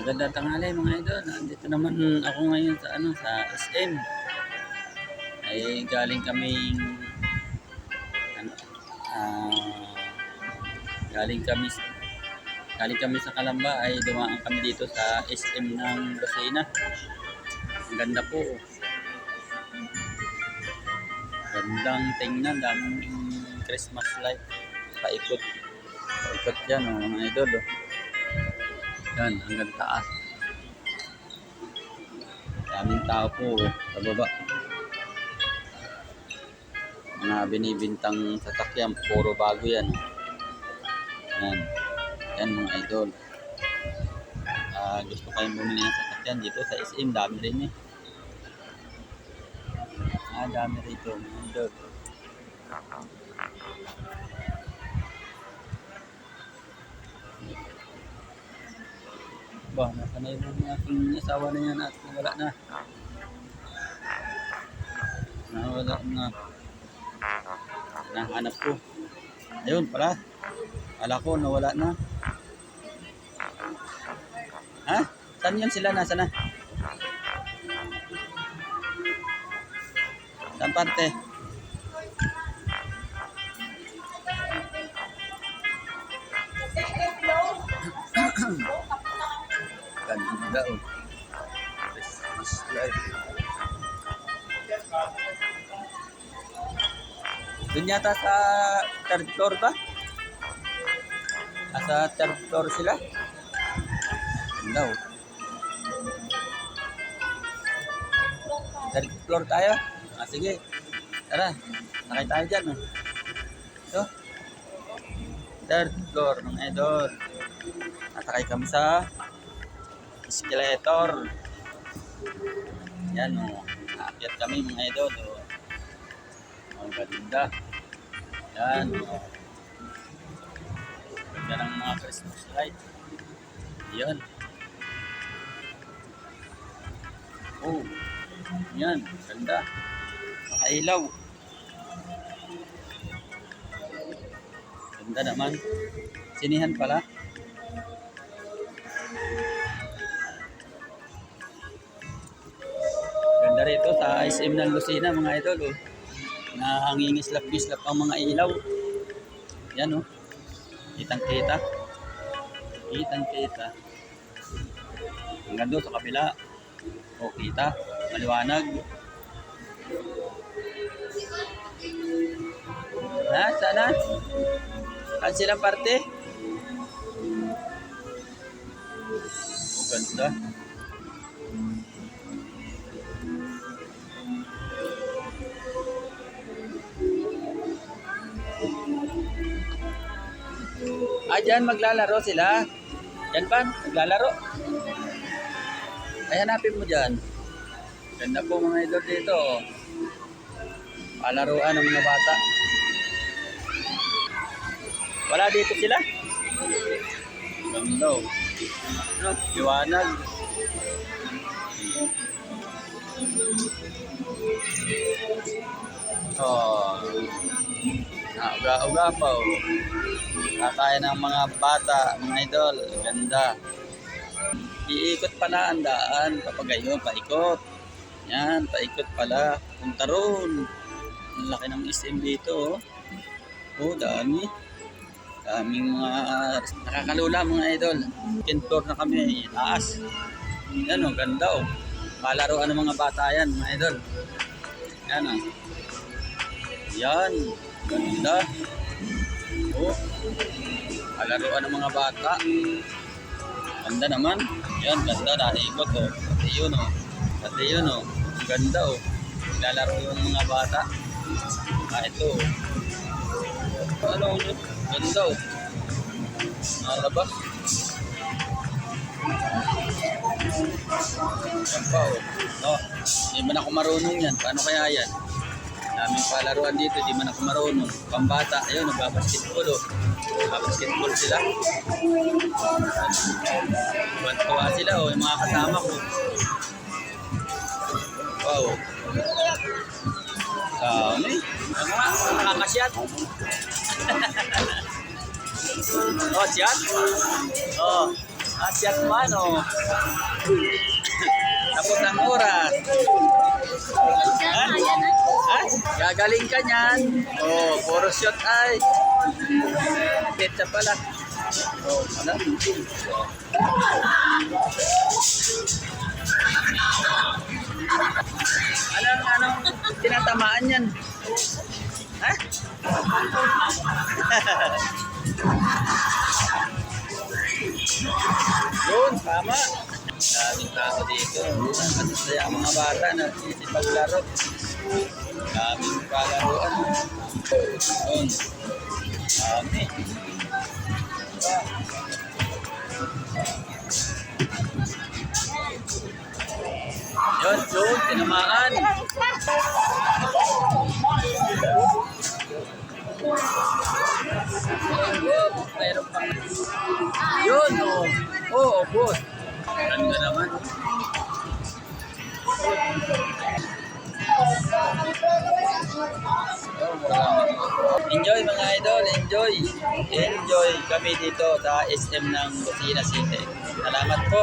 Magandang tanghali mga idol. Nandito naman ako ngayon sa ano sa SM. Ay galing kaming ano ah, galing kami galing kami sa Kalamba ay dumaan kami dito sa SM ng Lucena. Ang ganda po. Gandang tingnan, daming Christmas light. Paikot. Paikot yan oh, mga idol. Oh. Yan, hanggang taas. Daming tao po oh, sa baba. Mga binibintang sasakyan, puro bago yan. Yan. Yan mga idol. Ah, gusto kayong bumili ng sasakyan dito sa SM, dami rin eh. Ah, dami rito mga idol. Ba, nasa na yung aking asawa na yan at wala na. Nawala na. Nahanap ko. Ayun pala. Ala ko nawala na. Ha? Saan yun sila? Nasa na? Saan parte? Ganda oh. Christmas light. Doon yata sa third floor ba? Nasa third floor sila? Oh. Third floor tayo? Ah, sige. Tara, sakay tayo dyan oh. Ito. Third floor ng idol. Nasakay kami sa escalator. Yan o. Oh. Naakyat kami mga idol. O. Ang ganda. Yan o. Oh. Ganda ng mga Christmas light. Yan. Oh. Yan. Ganda. Nakailaw. Ganda naman. Sinihan pala. Ganda rito sa SM ng Lucena mga idol. Oh. Nahangingislap-gislap ang mga ilaw. Yan oh. Kitang kita. Kitang kita. Hanggang doon sa kabila. O kita. Maliwanag. Ha? Sana? Saan silang parte? Oh, ganda. Ah, dyan maglalaro sila. Yan pa, maglalaro. Ay, hanapin mo dyan. Ganda po mga idol dito. Palaruan ng mga bata. Wala dito sila. Ganda liwanag. Oh. Uga-uga pa oh. Kakaya ng mga bata, mga idol. Ganda. Iikot pala ang daan kapag ayun, paikot. Yan, paikot pala. Punta roon. Ang laki ng SM dito. Oh, oh dami. Daming mga nakakalula mga idol. Second floor na kami, taas. Yan oh, ganda oh. Palaruan ng mga bata yan, mga idol. Yan oh. Yan, ganda. Oh, palaruan ng mga bata. Ganda naman. Yan, ganda. Naikot oh. Pati yun oh. Pati yun oh. Ganda oh. Lalaro yung mga bata. Ah, ito oh. Ano yun? Ganda oh. Nalabas. Yan pa oh. No, hindi man ako marunong yan. Paano kaya yan? Daming palaruan dito, di man ako marunong. Pambata, ayun, nagbabasketball oh. Nagbabasketball sila. Tuwan-tuwa sila oh, yung mga kasama ko. Wow. Dami. Ano nga, nakakasyat. oh, siyat? Oh. At Yakman, oh. Tapos ang oras. Gagaling ka niyan. Oh, puro shot ay. Ketchup pala. Oh, ano? Anong, anong tinatamaan yan? Ha? Yun, tama. Daming tao dito. Masasaya ang mga bata na isipaglaro. Daming palaruan. Yun. Dami. Yun, yun, tinamaan. Mayroon pa. Yun, oh. Oo, oh, boss. Ganda naman. Oh, Enjoy mga idol, enjoy. Enjoy kami dito sa SM ng Lucena City. Salamat po.